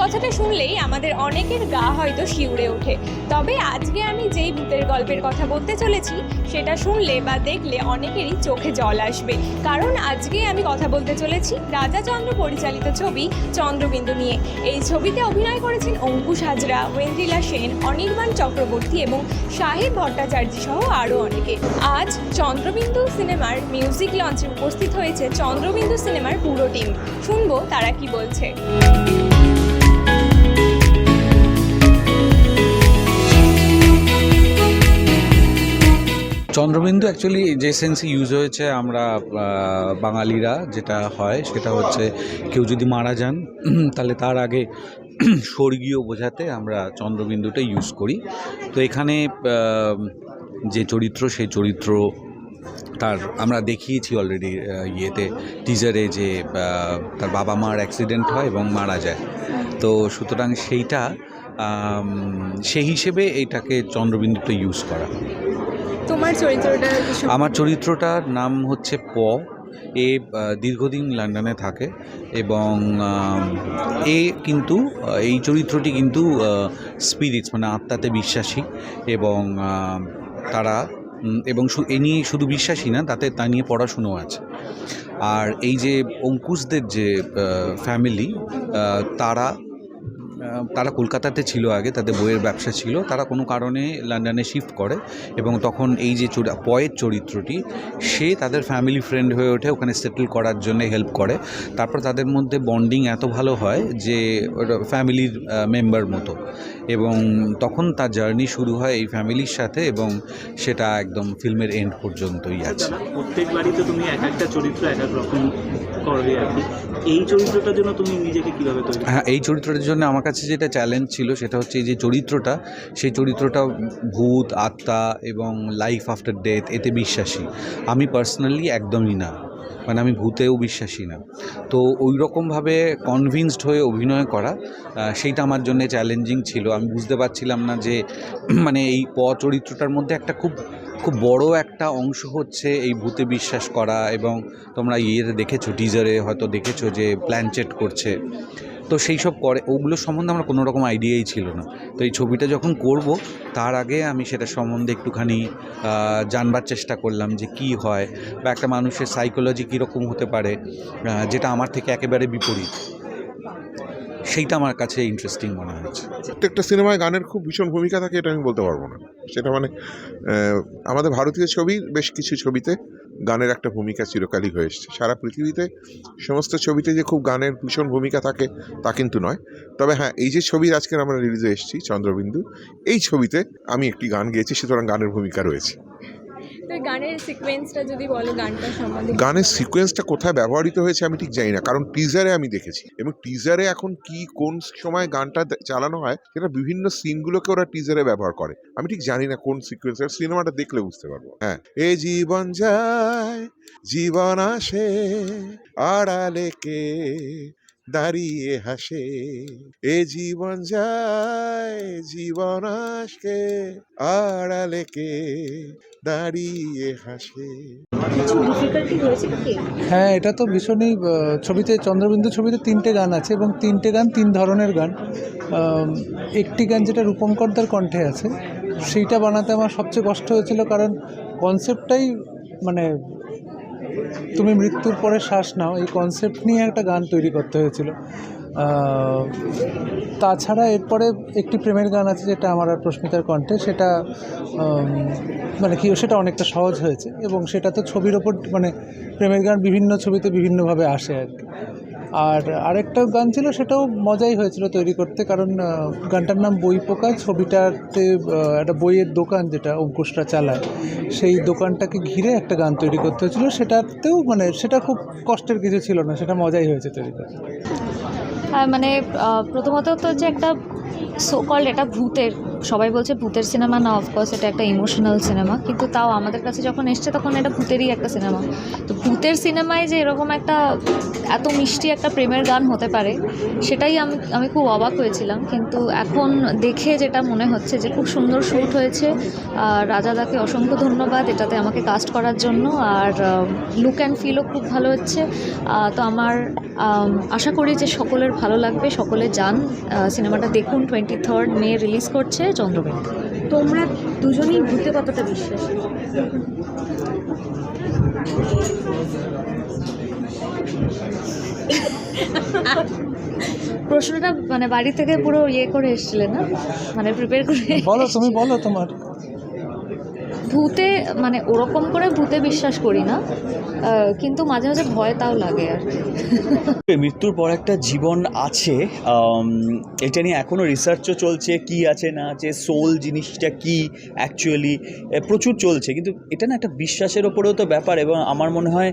কথাটা শুনলেই আমাদের অনেকের গা হয়তো শিউরে ওঠে। তবে আজকে আমি যেই ভূতের গল্পের কথা বলতে চলেছি, সেটা শুনলে বা দেখলে অনেকেরই চোখে জল আসবে। কারণ আজকে আমি কথা বলতে চলেছি রাজা চন্দ্র পরিচালিত ছবি চন্দ্রবিন্দু নিয়ে। এই ছবিতে অভিনয় করেছেন অঙ্কুশ হাজরা, ওয়েন্দ্রিলা সেন, অনির্বাণ চক্রবর্তী এবং সাহেব ভট্টাচার্য সহ আরও অনেকে। আজ চন্দ্রবিন্দু সিনেমার মিউজিক লঞ্চে উপস্থিত হয়েছে চন্দ্রবিন্দু সিনেমার পুরো টিম। শুনব তারা কি বলছে। চন্দ্রবিন্দু অ্যাকচুয়ালি যে সেন্সে ইউজ হয়েছে আমরা বাঙালিরা যেটা হয় সেটা হচ্ছে কেউ যদি মারা যান তাহলে তার আগে স্বর্গীয় বোঝাতে আমরা চন্দ্রবিন্দুটা ইউজ করি। তো এখানে যে চরিত্র, সেই চরিত্র তার আমরা দেখিয়েছি অলরেডি ইয়েতে টিজারে যে তার বাবা মার অ্যাক্সিডেন্ট হয় এবং মারা যায়। তো সুতরাং সেইটা সেই হিসেবে এইটাকে চন্দ্রবিন্দুতে ইউজ করা। তোমার চরিত্রটা আমার চরিত্রটার নাম হচ্ছে প। এ দীর্ঘদিন লন্ডনে থাকে এবং এ কিন্তু এই চরিত্রটি কিন্তু স্পিরিটস মানে আত্মাতে বিশ্বাসী এবং তারা এবং এ নিয়ে শুধু বিশ্বাসী না, তাতে তা নিয়ে পড়াশুনো আছে। আর এই যে অঙ্কুশদের যে ফ্যামিলি তারা তারা কলকাতাতে ছিল আগে তাদের বইয়ের ব্যবসা ছিল। তারা কোনো কারণে লন্ডনে শিফট করে এবং তখন এই যে পয়ের চরিত্রটি সে তাদের ফ্যামিলি ফ্রেন্ড হয়ে ওঠে ওখানে সেটেল করার জন্য হেল্প করে। তারপর তাদের মধ্যে বন্ডিং এত ভালো হয় যে ফ্যামিলির মেম্বার মতো। এবং তখন তার জার্নি শুরু হয় এই ফ্যামিলির সাথে এবং সেটা একদম ফিল্মের এন্ড পর্যন্তই আছে। দাদা, প্রত্যেক বাড়িতে তুমি এক একটা চরিত্র এক এক রকম করবে আর কি। এই চরিত্রটার জন্য তুমি নিজেকে কীভাবে তৈরি হ্যাঁ এই চরিত্রটার জন্য আমার কাছে যেটা চ্যালেঞ্জ ছিল সেটা হচ্ছে এই যে চরিত্রটা, সেই চরিত্রটা ভূত, আত্মা এবং লাইফ আফটার ডেথ এতে বিশ্বাসী। আমি পার্সোনালি একদমই না। মানে আমি ভূতেও বিশ্বাসী না। তো ওই রকমভাবে কনভিন্সড হয়ে অভিনয় করা সেইটা আমার জন্য চ্যালেঞ্জিং ছিল। আমি বুঝতে পারছিলাম না যে মানে এই প চরিত্রটার মধ্যে একটা খুব খুব বড় একটা অংশ হচ্ছে এই ভূতে বিশ্বাস করা এবং তোমরা ইয়েতে দেখেছ টিজারে হয়তো দেখেছ যে প্ল্যানচেট করছে। তো সেই সব করে ওগুলোর সম্বন্ধে আমার কোনো রকম আইডিয়াই ছিল না। তো এই ছবিটা যখন করব, তার আগে আমি সেটা সম্বন্ধে একটুখানি জানবার চেষ্টা করলাম যে কি হয় বা একটা মানুষের সাইকোলজি কীরকম হতে পারে যেটা আমার থেকে একেবারে বিপরীত। সেইটা আমার কাছে ইন্টারেস্টিং মনে হয়েছে। প্রত্যেকটা সিনেমায় গানের খুব ভীষণ ভূমিকা থাকে, এটা আমি বলতে পারব না। সেটা মানে আমাদের ভারতীয় ছবি, বেশ কিছু ছবিতে গানের একটা ভূমিকা চিরকালই হয়ে এসছে। সারা পৃথিবীতে সমস্ত ছবিতে যে খুব গানের ভীষণ ভূমিকা থাকে, তা কিন্তু নয়। তবে হ্যাঁ এই যে ছবির আজকের আমরা রিলিজে এসেছি, চন্দ্রবিন্দু, এই ছবিতে আমি একটি গান গেয়েছি, সুতরাং গানের ভূমিকা রয়েছে। গানের সিকোয়েন্সটা কোথায় ব্যবহৃত হয়েছে আমি ঠিক জানি না, কারণ টিজারে আমি দেখেছি। এবং টিজারে এখন কি, কোন সময় গানটা চালানো হয়, সেটা বিভিন্ন সিনগুলোকে ওরা টিজারে ব্যবহার করে। আমি ঠিক জানি না কোন সিকোয়েন্স সিনেমাটা দেখলে বুঝতে পারব। হ্যাঁ এ জীবন যায়, জীবন আসে, আড়ালে কে দাঁড়িয়ে হাসে এ জীবন যায় জীবন আসে আড়ালে কে দাঁড়িয়ে হাসে? হ্যাঁ এটা তো ভীষণই ছবিতে চন্দ্রবিন্দু ছবিতে তিনটে গান আছে এবং তিনটে গান তিন ধরনের গান। একটি গান যেটা রূপঙ্করদার কণ্ঠে আছে সেইটা বানাতে আমার সবচেয়ে কষ্ট হয়েছিল কারণ কনসেপ্টটাই মানে তুমি মৃত্যুর পরে শ্বাস নাও। এই কনসেপ্ট নিয়ে একটা গান তৈরি করতে হয়েছিল। তাছাড়া এরপরে একটি প্রেমের গান আছে যেটা আমার আর প্রস্মিতার কণ্ঠে। সেটা মানে কি, সেটা অনেকটা সহজ হয়েছে এবং সেটা তো ছবির ওপর মানে প্রেমের গান বিভিন্ন ছবিতে বিভিন্নভাবে আসে আর কি। আর আরেকটা গান ছিল, সেটাও মজাই হয়েছিল তৈরি করতে, কারণ গানটার নাম বই পোকা। ছবিটাতে একটা বইয়ের দোকান যেটা অঙ্কুশরা চালায়, সেই দোকানটাকে ঘিরে একটা গান তৈরি করতে হয়েছিল। সেটাতেও মানে সেটা খুব কষ্টের কিছু ছিল না, সেটা মজাই হয়েছে তৈরি করতে। মানে প্রথমত তো যে একটা সোকল এটা ভূতের সবাই বলছে ভূতের সিনেমা, না অফকোর্স এটা একটা ইমোশনাল সিনেমা কিন্তু তাও আমাদের কাছে যখন এসছে তখন এটা ভূতেরই একটা সিনেমা তো ভূতের সিনেমায় যে এরকম একটা এত মিষ্টি একটা প্রেমের গান হতে পারে, সেটাই আমি আমি খুব অবাক হয়েছিলাম। কিন্তু এখন দেখে যেটা মনে হচ্ছে যে খুব সুন্দর শ্যুট হয়েছে, আর রাজাদাকে অসংখ্য ধন্যবাদ এটাতে আমাকে কাস্ট করার জন্য, আর লুক অ্যান্ড ফিলও খুব ভালো হচ্ছে। তো আমার আশা করি যে সকলের ভালো লাগবে, সকলে যান। সিনেমাটা দেখুন টোয়েন্টি থার্ড মে রিলিজ করছে। চন্দ্রবিন্দু তোমরা দুজনেই ভূতে কতটা বিশ্বাসী? প্রশ্নটা মানে বাড়ি থেকে পুরো ইয়ে করে এসেছিলে না? মানে প্রিপেয়ার করে বলো, তুমি বলো তোমার। ভূতে মানে ওরকম করে ভূতে বিশ্বাস করি না কিন্তু মাঝে মাঝে ভয় তাও লাগে আর মৃত্যুর পর একটা জীবন আছে এটা নিয়ে এখনও রিসার্চও চলছে, কি আছে, না আছে সোল জিনিসটা কি অ্যাকচুয়ালি প্রচুর চলছে, কিন্তু এটা না একটা বিশ্বাসের ওপরেও তো ব্যাপার, এবং আমার মনে হয়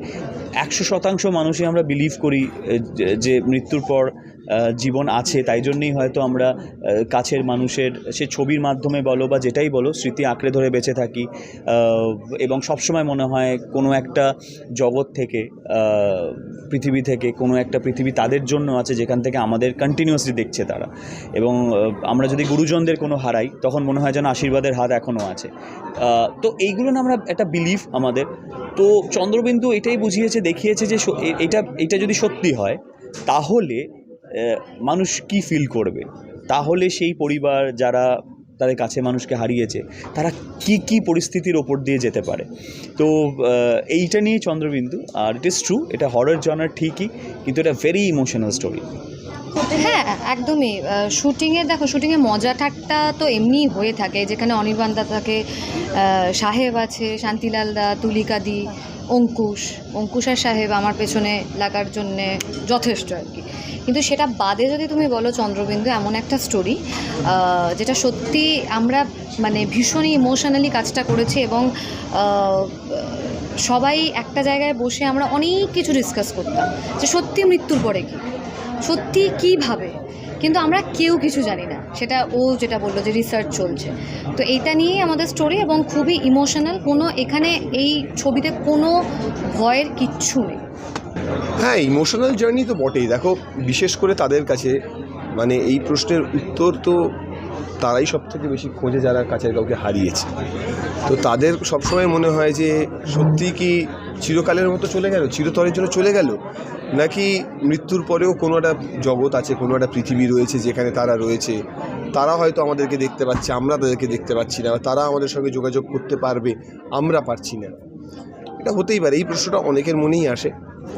একশো শতাংশ মানুষই আমরা বিলিভ করি যে- মৃত্যুর পর জীবন আছে, তাই জন্যই হয়তো আমরা কাছের মানুষের সে ছবির মাধ্যমে বলো বা যেটাই বলো, স্মৃতি আঁকড়ে ধরে বেঁচে থাকি। এবং সবসময় মনে হয় কোনো একটা জগৎ থেকে পৃথিবী থেকে, কোনো একটা পৃথিবী তাদের জন্য আছে, যেখান থেকে আমাদের কন্টিনিউয়াসলি দেখছে তারা। এবং আমরা যদি গুরুজনদের কোনো হারাই, তখন মনে হয় যেন আশীর্বাদের হাত এখনও আছে। তো এইগুলো না আমরা একটা বিলিফ আমাদের। তো চন্দ্রবিন্দু এটাই বুঝিয়েছে, দেখিয়েছে যে এটা এটা যদি সত্যি হয়, তাহলে মানুষ কি ফিল করবে? তাহলে সেই পরিবার যারা তাদের কাছে মানুষকে হারিয়েছে, তারা কি কি পরিস্থিতির ওপর দিয়ে যেতে পারে? তো এইটা নিয়ে চন্দ্রবিন্দু, আর ইট ইস ট্রু এটা হরর জনার ঠিকই, কিন্তু এটা ভেরি ইমোশনাল স্টোরি হ্যাঁ একদমই। শুটিংয়ে দেখো শুটিংয়ে মজা ঠাট্টা তো এমনিই হয়ে থাকে। যেখানে অনির্বাণ দা থাকে সাহেব আছে, শান্তিলাল দা, তুলিকা দি অঙ্কুশ অঙ্কুশ আর সাহেব আমার পেছনে লাগার জন্যে যথেষ্ট আর কি। কিন্তু সেটা বাদে যদি তুমি বলো চন্দ্রবিন্দু, এমন একটা স্টোরি যেটা সত্যি আমরা মানে ভীষণই ইমোশনালি কাজটা করেছি এবং সবাই একটা জায়গায় বসে আমরা অনেক কিছু ডিসকাস করতাম যে সত্যি মৃত্যুর পরে কি? সত্যি কীভাবে কিন্তু আমরা কেউ কিছু জানি না। সেটা ও যেটা বলল যে রিসার্চ চলছে। তো এইটা নিয়েই আমাদের স্টোরি এবং খুবই ইমোশনাল কোনো এখানে এই ছবিতে কোনো ভয়ের কিচ্ছু নেই। হ্যাঁ ইমোশনাল জার্নি তো বটেই। দেখো, বিশেষ করে তাদের কাছে মানে এই প্রশ্নের উত্তর তো তারাই সব থেকে বেশি খোঁজে যারা কাছের কাউকে হারিয়েছে। তো তাদের সবসময় মনে হয় যে সত্যি কি চিরকালের মতো চলে গেল? চিরতরের জন্য চলে গেল? নাকি মৃত্যুর পরেও কোনো একটা জগৎ আছে কোনো একটা পৃথিবী রয়েছে যেখানে তারা রয়েছে? তারা হয়তো আমাদেরকে দেখতে পাচ্ছে আমরা তাদেরকে দেখতে পাচ্ছি না তারা আমাদের সঙ্গে যোগাযোগ করতে পারবে আমরা পারছি না। এটা হতেই পারে এই প্রশ্নটা অনেকের মনেই আসে।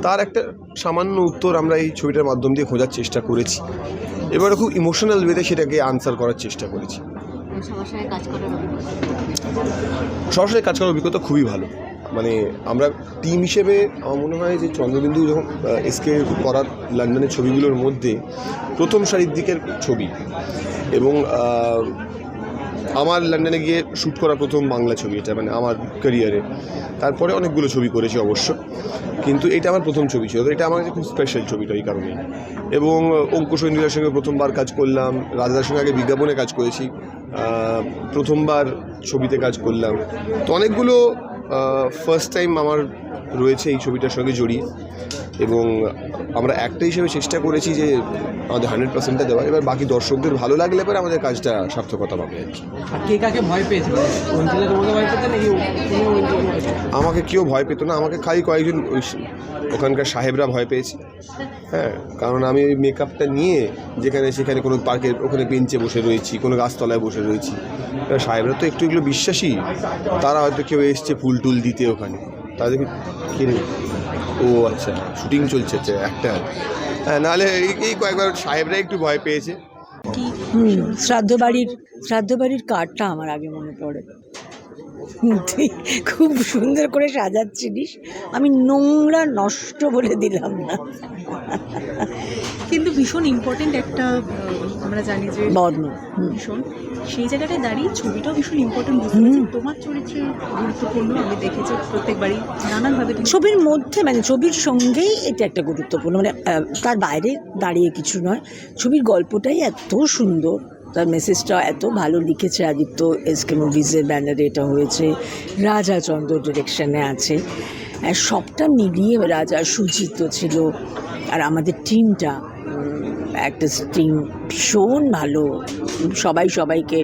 তার একটা সামান্য উত্তর আমরা এই ছবিটার মাধ্যম দিয়ে খোঁজার চেষ্টা করেছি। এবারে খুব ইমোশনাল ওয়েতে সেটাকে আনসার করার চেষ্টা করেছি। সরাসরি কাজ করার অভিজ্ঞতা খুবই ভালো। মানে আমরা টিম হিসেবে আমার মনে হয় যে চন্দ্রবিন্দু যখন এসকে করার লন্ডনের ছবিগুলোর মধ্যে প্রথম সারির দিকের ছবি এবং আমার লন্ডনে গিয়ে শ্যুট করা প্রথম বাংলা ছবি এটা মানে আমার ক্যারিয়ারে তারপরে অনেকগুলো ছবি করেছি অবশ্য, কিন্তু এটা আমার প্রথম ছবি ছিল। তো এটা আমার খুব স্পেশাল ছবিটা এই কারণে। এবং অঙ্কুশ ঐন্দ্রিলার সঙ্গে প্রথমবার কাজ করলাম, রাজাদার সঙ্গে আগে বিজ্ঞাপনে কাজ করেছি প্রথমবার ছবিতে কাজ করলাম। তো অনেকগুলো ফার্স্ট টাইম আমার রয়েছে এই ছবিটার সঙ্গে জড়িয়ে। এবং আমরা একটা হিসেবে চেষ্টা করেছি যে আমাদের হান্ড্রেড পার্সেন্টটা দেওয়া। এবার বাকি দর্শকদের ভালো লাগলে পরে আমাদের কাজটা সার্থকতা পাবে আর কি। কাকে ভয় পেয়েছে? মানে? আমাকে কেউ ভয় পেত না। আমাকে খালি কয়েকজন ওই ওখানকার সাহেবরা ভয় পেয়েছে। হ্যাঁ কারণ আমি ওই মেকআপটা নিয়ে যেখানে সেখানে কোনো পার্কের ওখানে বেঞ্চে বসে রয়েছি কোনো গাছতলায় বসে রয়েছি। এবার সাহেবরা তো একটু এগুলো বিশ্বাসী। তারা হয়তো কেউ এসছে ফুল টুল দিতে ওখানে। তাদের কিনে ও আচ্ছা শুটিং চলছে আচ্ছা একটা। হ্যাঁ নাহলে এই- কয়েকবার সাহেবরা একটু ভয় পেয়েছে। হুম, শ্রাদ্ধ বাড়ির শ্রাদ্ধ বাড়ির কার্ডটা আমার আগে মনে পড়ে। তুই খুব সুন্দর করে সাজাচ্ছিলিস। আমি নোংরা নষ্ট বলে দিলাম না। কিন্তু ভীষণ ইম্পর্টেন্ট একটা আমরা জানি যে বর্ণ। ভীষণ। সেই জায়গাটায় দাঁড়িয়ে ছবিটাও ভীষণ ইম্পর্টেন্ট বুঝতে পারছি তোমার চরিত্রে গুরুত্বপূর্ণ আমি দেখেছি প্রত্যেকবারই নানানভাবে ছবির মধ্যে মানে ছবির সঙ্গেই এটা একটা গুরুত্বপূর্ণ। মানে তার বাইরে দাঁড়িয়ে কিছু নয়। ছবির গল্পটাই এত সুন্দর। তার মেসেজটা এত ভালো লিখেছে আদিত্য। এসকে মুভিজের ব্যানারে এটা হয়েছে। রাজা চন্দ্র ডিরেকশনে আছে। সবটা মিলিয়ে রাজা সুচিত্র ছিল। আর আমাদের টিমটা একটা স্টিং ভীষণ ভালো। সবাই সবাইকে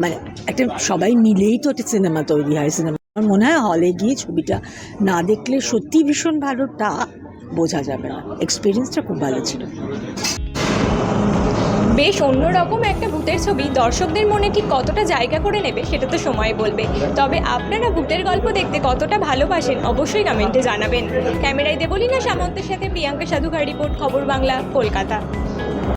মানে একটা সবাই মিলেই তো একটা সিনেমা তৈরি হয়। সিনেমা আমার মনে হয় হলে গিয়ে ছবিটা না দেখলে সত্যি ভীষণ ভালো, তা বোঝা যাবে না। এক্সপিরিয়েন্সটা খুব ভালো ছিল। বেশ অন্যরকম একটা ভূতের ছবি। দর্শকদের মনে ঠিক কতটা জায়গা করে নেবে সেটা তো সময় বলবে। তবে আপনারা ভূতের গল্প দেখতে কতটা ভালোবাসেন অবশ্যই কমেন্টে জানাবেন। ক্যামেরায় দেবলীনা সামন্তের সাথে প্রিয়াঙ্কা সাধুকার রিপোর্ট, খবর বাংলা, কলকাতা।